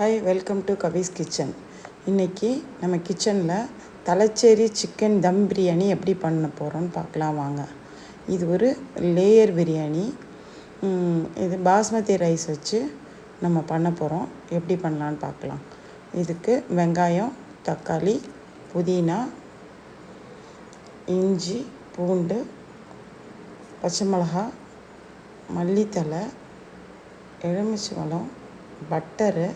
Hi welcome to Kavi's kitchen இன்றைக்கி நம்ம கிச்சனில் தலைச்சேரி சிக்கன் தம் பிரியாணி எப்படி பண்ண போகிறோன்னு பார்க்கலாம் வாங்க. இது ஒரு லேயர் பிரியாணி இது பாஸ்மதி ரைஸ் வச்சு நம்ம பண்ண போகிறோம் எப்படி பண்ணலான்னு பார்க்கலாம். இதுக்கு வெங்காயம் தக்காளி புதினா இஞ்சி பூண்டு பச்சை மிளகா மல்லித்தழை எலுமிச்சம்பழம் பட்டரு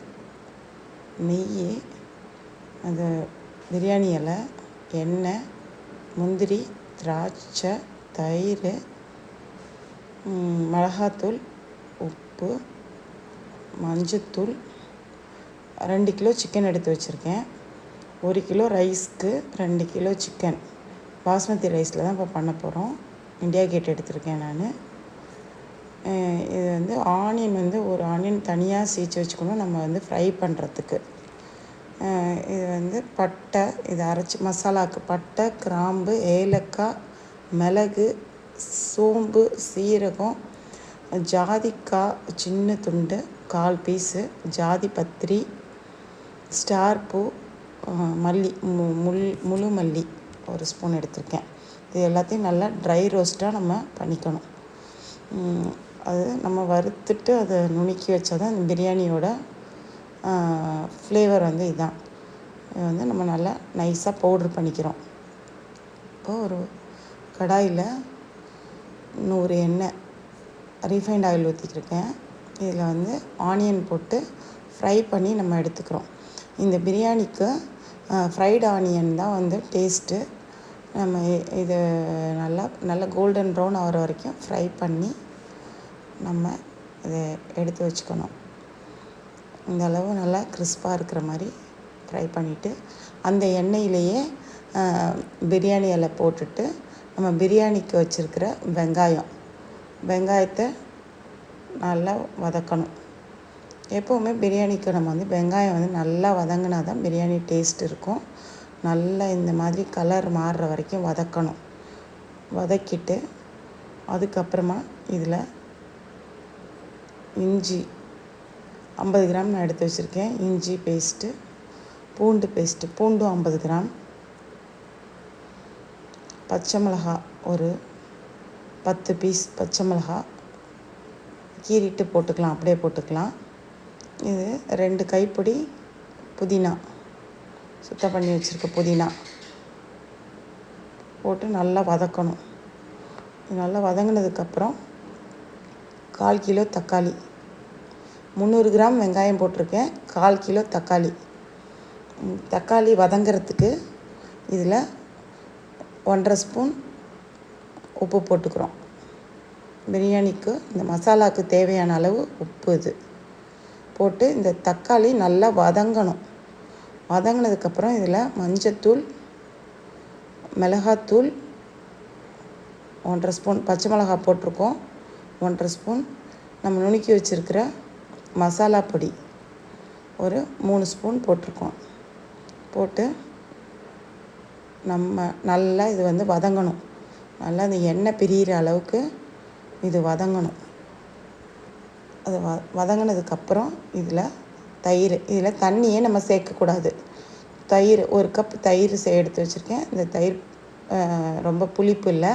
நெய் அந்த பிரியாணி இலை எண்ணெய் முந்திரி திராட்சை தயிர் மிளகாத்தூள் உப்பு மஞ்சத்தூள் ரெண்டு கிலோ சிக்கன் எடுத்து வச்சுருக்கேன். ஒரு கிலோ ரைஸ்க்கு ரெண்டு கிலோ சிக்கன். பாஸ்மதி ரைஸில் தான் இப்போ பண்ண போகிறோம் இந்தியா கேட் எடுத்திருக்கேன் நான். இது வந்து ஆனியன் வந்து ஒரு ஆனியன் தனியாக சீச்சு வச்சுக்கணும் நம்ம வந்து ஃப்ரை பண்ணுறதுக்கு இது வந்து பட்டை இது அரைச்சி மசாலாவுக்கு பட்டை கிராம்பு ஏலக்காய் மிளகு சோம்பு சீரகம் ஜாதிக்காய் சின்ன துண்டு கால் பீஸு ஜாதி பத்திரி ஸ்டார் பூ மல்லி மு முள் முழு மல்லி ஒரு ஸ்பூன் எடுத்திருக்கேன். இது எல்லாத்தையும் நல்லா ட்ரை ரோஸ்ட்டாக நம்ம பண்ணிக்கணும். அது நம்ம வறுத்துட்டு அதை நுணுக்கி வச்சா தான் இந்த பிரியாணியோட ஃப்ளேவர் வந்து இதுதான் இது வந்து நம்ம நல்லா நைஸாக பவுட்ரு பண்ணிக்கிறோம். இப்போது ஒரு கடாயில் நூறு எண்ணெய் ரீஃபைண்ட் ஆயில் ஊற்றிக்கிருக்கேன் இதில் வந்து ஆனியன் போட்டு ஃப்ரை பண்ணி நம்ம எடுத்துக்கிறோம். இந்த பிரியாணிக்கு ஃப்ரைடு ஆனியன் தான் வந்து டேஸ்ட்டு நம்ம இது நல்லா நல்லா கோல்டன் ப்ரௌன் ஆகிற வரைக்கும் ஃப்ரை பண்ணி நம்ம இதை எடுத்து வச்சுக்கணும். இந்த அளவு நல்லா கிறிஸ்பாக இருக்கிற மாதிரி ஃப்ரை பண்ணிவிட்டு அந்த எண்ணெயிலேயே பிரியாணி இலை போட்டுட்டு நம்ம பிரியாணிக்கு வச்சுருக்கிற வெங்காயம். வெங்காயத்தை நல்லா வதக்கணும். எப்போவுமே பிரியாணிக்கு நம்ம வந்து வெங்காயம் வந்து நல்லா வதங்கினா தான் பிரியாணி டேஸ்ட் இருக்கும். நல்லா இந்த மாதிரி கலர் மாறுற வரைக்கும் வதக்கணும். வதக்கிட்டு அதுக்கப்புறமா இதில் இஞ்சி ஐம்பது கிராம் நான் எடுத்து வச்சுருக்கேன். இஞ்சி பேஸ்ட்டு பூண்டு பேஸ்ட்டு பூண்டும் ஐம்பது கிராம். பச்சை மிளகா ஒரு பத்து பீஸ் பச்சை மிளகா. கீறிட்டு போட்டுக்கலாம் அப்படியே போட்டுக்கலாம். இது ரெண்டு கைப்பிடி புதினா சுத்தம் பண்ணி வச்சுருக்க புதினா. போட்டு நல்லா வதக்கணும். நல்லா வதங்கினதுக்கப்புறம் கால் கிலோ தக்காளி. முந்நூறு கிராம் வெங்காயம் போட்டிருக்கேன். கால் கிலோ தக்காளி. தக்காளி வதங்கிறதுக்கு இதில் ஒன்றரை ஸ்பூன் உப்பு போட்டுக்கிறோம். பிரியாணிக்கு இந்த மசாலாவுக்கு தேவையான அளவு உப்பு இது. போட்டு இந்த தக்காளி நல்லா வதங்கணும். வதங்கினதுக்கப்புறம் இதில் மஞ்சத்தூள் மிளகாத்தூள் ஒன்றரை ஸ்பூன் பச்சை மிளகா போட்டிருக்கோம். ஒன்றரை ஸ்பூன் நம்ம நுணுக்கி வச்சுருக்கிற மசாலா பொடி ஒரு மூணு ஸ்பூன் போட்டிருக்கோம். போட்டு நம்ம நல்லா இது வந்து வதங்கணும். நல்லா இந்த எண்ணெய் பிரியிற அளவுக்கு இது வதங்கணும். அது வ வதங்கினதுக்கப்புறம் இதில் தயிர் இதில் தண்ணியே நம்ம சேர்க்கக்கூடாது. தயிர் ஒரு கப் தயிர் சே எடுத்து வச்சுருக்கேன். இந்த தயிர் ரொம்ப புளிப்பு இல்லை.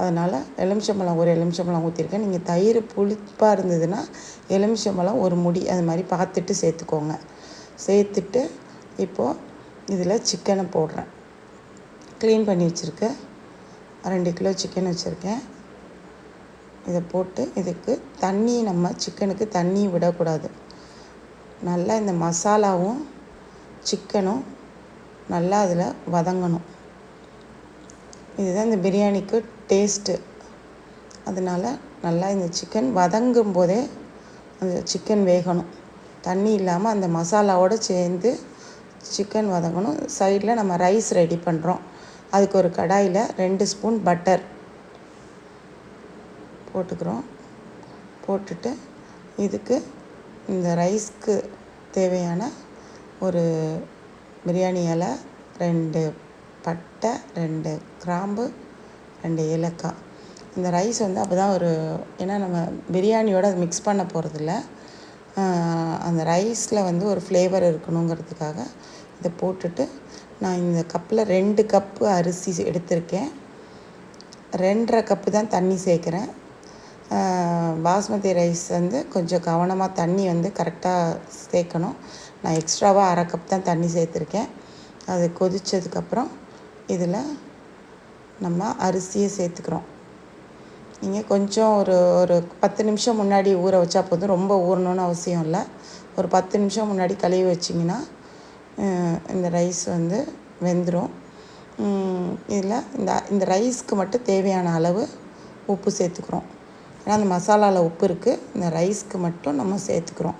அதனால் எலுமிச்சம்பழம் ஒரு எலுமிச்சம்பழம் ஊற்றிருக்கேன் நீங்கள் தயிர் புளிப்பாக இருந்ததுன்னா எலுமிச்சம்பழம் ஒரு முடி அது மாதிரி பார்த்துட்டு சேர்த்துக்கோங்க. சேர்த்துட்டு இப்போது இதில் சிக்கனை போடுறேன். க்ளீன் பண்ணி வச்சுருக்கேன் ரெண்டு கிலோ சிக்கன் வச்சுருக்கேன். இதை போட்டு இதுக்கு தண்ணி நம்ம சிக்கனுக்கு தண்ணி விடக்கூடாது. நல்லா இந்த மசாலாவும் சிக்கனும் நல்லா அதில் வதங்கணும். இதுதான் இந்த பிரியாணிக்கு டேஸ்ட்டு அதனால் நல்லா இந்த சிக்கன் வதங்கும் போதே அந்த சிக்கன் வேகணும். தண்ணி இல்லாமல் அந்த மசாலாவோடு சேர்ந்து சிக்கன் வதங்கணும். சைடில் நம்ம ரைஸ் ரெடி பண்ணுறோம் அதுக்கு ஒரு கடாயில் ரெண்டு ஸ்பூன் பட்டர் போட்டுக்கிறோம். போட்டுட்டு இதுக்கு இந்த ரைஸ்க்கு தேவையான ஒரு பிரியாணி இலை ரெண்டு பட்டை ரெண்டு கிராம்பு ரெண்டு ஏலக்காய். இந்த ரைஸ் வந்து அப்போ தான் ஒரு ஏன்னா நம்ம பிரியாணியோட அது மிக்ஸ் பண்ண போகிறதில்ல அந்த ரைஸில் வந்து ஒரு ஃப்ளேவர் இருக்கணுங்கிறதுக்காக இதை போட்டுட்டு நான் இந்த கப்பில் ரெண்டு கப்பு அரிசி எடுத்திருக்கேன். ரெண்டரை கப்பு தான் தண்ணி சேர்க்குறேன். பாஸ்மதி ரைஸ் வந்து கொஞ்சம் கவனமாக தண்ணி வந்து கரெக்டாக சேர்க்கணும். நான் எக்ஸ்ட்ராவாக அரை கப் தான் தண்ணி சேர்த்துருக்கேன். அது கொதித்ததுக்கப்புறம் இதில் நம்ம அரிசியை சேர்த்துக்கிறோம். நீங்கள் கொஞ்சம் ஒரு ஒரு பத்து நிமிஷம் முன்னாடி ஊற வச்சா போதும். ரொம்ப ஊறணுன்னு அவசியம் இல்லை. ஒரு பத்து நிமிஷம் முன்னாடி கழுவி வச்சிங்கன்னா இந்த ரைஸ் வந்து வெந்துடும் இதில் இந்த இந்த ரைஸ்க்கு மட்டும் தேவையான அளவு உப்பு சேர்த்துக்கிறோம். ஏன்னா அந்த மசாலாவில் உப்பு இருக்குது இந்த ரைஸ்க்கு மட்டும் நம்ம சேர்த்துக்கிறோம்.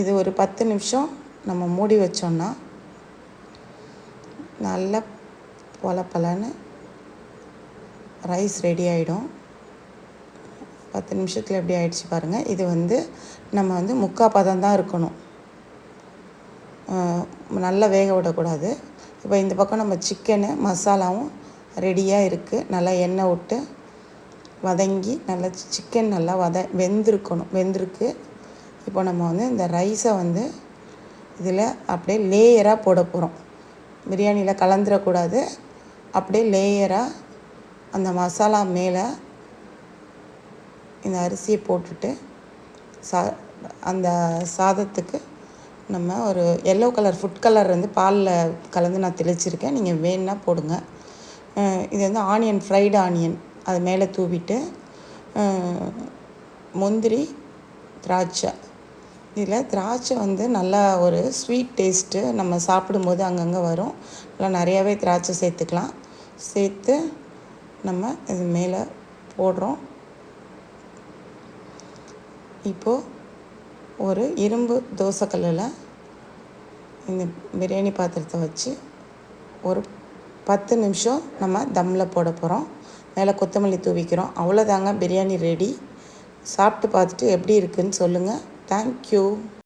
இது ஒரு பத்து நிமிஷம் நம்ம மூடி வச்சோன்னா நல்லா பலன்னு ரைஸ் ரெடி ஆகிடும் பத்து நிமிஷத்தில் எப்படி ஆயிடுச்சு பாருங்கள் இது வந்து நம்ம வந்து முக்கால் பதம் தான் இருக்கணும். நல்லா வேக விடக்கூடாது. இப்போ இந்த பக்கம் நம்ம சிக்கனு மசாலாவும் ரெடியாக இருக்குது நல்லா எண்ணெய் விட்டு வதங்கி நல்லா சிக்கன் நல்லா வத வெந்திருக்கணும். வெந்திருக்கு. இப்போ நம்ம வந்து இந்த ரைஸை வந்து இதில் அப்படியே லேயராக போட போகிறோம் பிரியாணியில் கலந்துடக்கூடாது அப்படியே லேயராக அந்த மசாலா மேலே இந்த அரிசியை போட்டுட்டு சா அந்த சாதத்துக்கு நம்ம ஒரு எல்லோ கலர் ஃபுட் கலர் வந்து பாலில் கலந்து நான் தெளிச்சிருக்கேன். நீங்கள் வேணுன்னா போடுங்க. இது வந்து ஆனியன் ஃப்ரைடு ஆனியன் அது மேலே தூவிட்டு முந்திரி திராட்சை. இதில் திராட்சை வந்து நல்லா ஒரு ஸ்வீட் டேஸ்ட்டு நம்ம சாப்பிடும்போது அங்கங்கே வரும். நல்லா நிறையாவே திராட்சை சேர்த்துக்கலாம். சேர்த்து நம்ம இது மேலே போடுறோம். இப்போது ஒரு இரும்பு தோசைக்கல்லில் இந்த பிரியாணி பாத்திரத்தை வச்சு ஒரு பத்து நிமிஷம் நம்ம தம்மில் போட போகிறோம். மேலே கொத்தமல்லி தூவிக்கிறோம். அவ்வளோதாங்க பிரியாணி ரெடி. சாப்பிட்டு பார்த்துட்டு எப்படி இருக்குதுன்னு சொல்லுங்கள் தேங்க்யூ